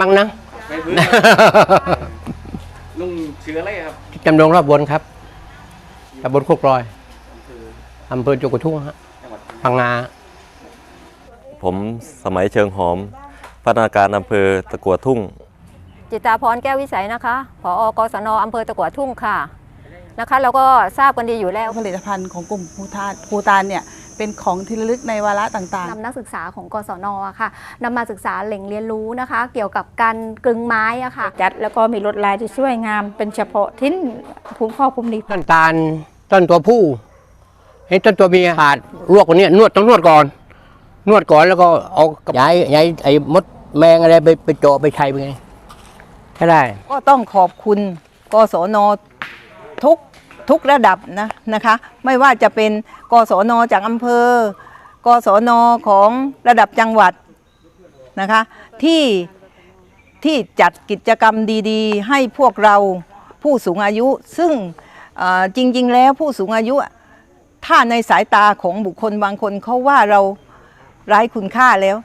มั้งนะไม่พื้นลุงชื่ออะไรครับจำลองรอบบนครับตำบลโคกลอยอำเภอจุกทุ่งฮะจังหวัดพังงา ผมสมัยเชิงหอม พัฒนาการอำเภอตะกัวทุ่ง จิตราพรแก้ววิสัยนะคะ ผอกศนอำเภอตะกัวทุ่งค่ะ นะคะ เราก็ทราบกันดีอยู่แล้ว ผลิตภัณฑ์ของกลุ่มภูตานภูตานเนี่ย เป็นของที่ระลึกในวาระต่างๆนำนักศึกษาของกศนอะค่ะนำมาศึกษาแหล่งเรียนรู้นะคะ เกี่ยวกับการกลึงไม้อะค่ะจัดแล้วก็มีลวดลายที่สวยงาม เป็นเฉพาะทิ้นภูมิข้อภูมินี้ต้นตาลต้นตัวผู้เห็นต้นตัวเมียขาดลวกกว่านี้นวดต้องนวดก่อน นวดก่อนแล้วก็เอาย้ายย้ายไอ้มดแมงอะไรไปไปเจาะไปใช้ไปไงแค่ได้ ก็ต้องขอบคุณกศนทุก ทุกระดับนะนะคะ ไม่ว่าจะเป็นกศนจากอำเภอกศนของระดับจังหวัดนะคะที่ที่จัดกิจกรรมดีๆ ให้พวกเราผู้สูงอายุ ซึ่งจริง ๆ แล้วผู้สูงอายุ ถ้าในสายตาของบุคคลบางคนเขาว่าเราไร้คุณค่าแล้ว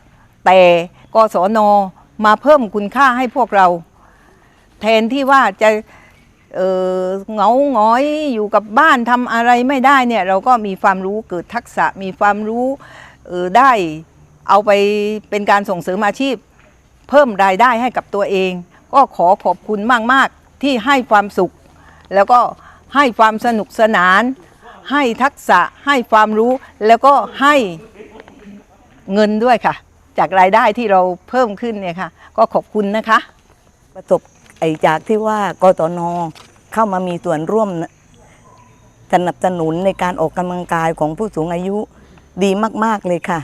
แต่กศนมาเพิ่มคุณค่าให้พวกเรา แทนที่ว่าจะ เหงาหงอยอยู่กับบ้านทำอะไรไม่ได้เนี่ยเราก็มีความรู้เกิดทักษะมีความรู้เออได้เอาไปเป็นการส่งเสริมอาชีพ เพิ่มรายได้ให้กับตัวเอง ก็ขอขอบคุณมาก ๆ ที่ให้ความสุข แล้วก็ให้ความสนุกสนาน ให้ทักษะให้ความรู้แล้วก็ให้เงินด้วยค่ะ จากรายได้ที่เราเพิ่มขึ้นเนี่ยค่ะ ก็ขอบคุณนะคะ ประสบ ไอจากที่ว่ากตนเข้ามามีส่วนร่วมสนับสนุนในการออกกำลังกายของผู้สูงอายุดีมาก ๆเลยค่ะ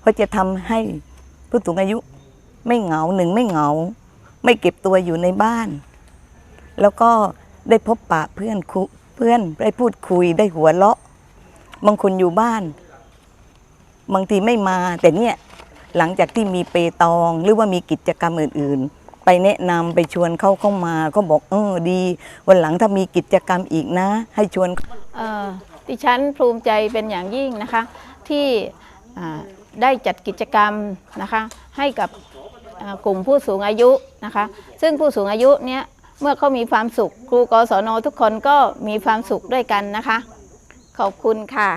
เพราะจะทำให้ผู้สูงอายุไม่เหงาหนึ่งไม่เหงา ไม่เก็บตัวอยู่ในบ้าน แล้วก็ได้พบปะเพื่อนคุเพื่อนได้พูดคุยได้หัวเราะบางคนอยู่บ้าน บางทีไม่มาแต่เนี่ยหลังจากที่มีเปตองหรือว่ามีกิจกรรมอื่น ๆ ไปแนะนำไปชวนเขาเข้ามาก็บอกเออดี วันหลังถ้ามีกิจกรรมอีกนะ ให้ชวนเอ่อดิฉันภูมิใจเป็นอย่างยิ่งนะคะ ที่ได้จัดกิจกรรมนะคะให้กับกลุ่มผู้สูงอายุนะคะ ซึ่งผู้สูงอายุเนี้ยเมื่อเขามีความสุขครูกศนทุกคนก็มีความสุขด้วยกันนะคะ ขอบคุณค่ะ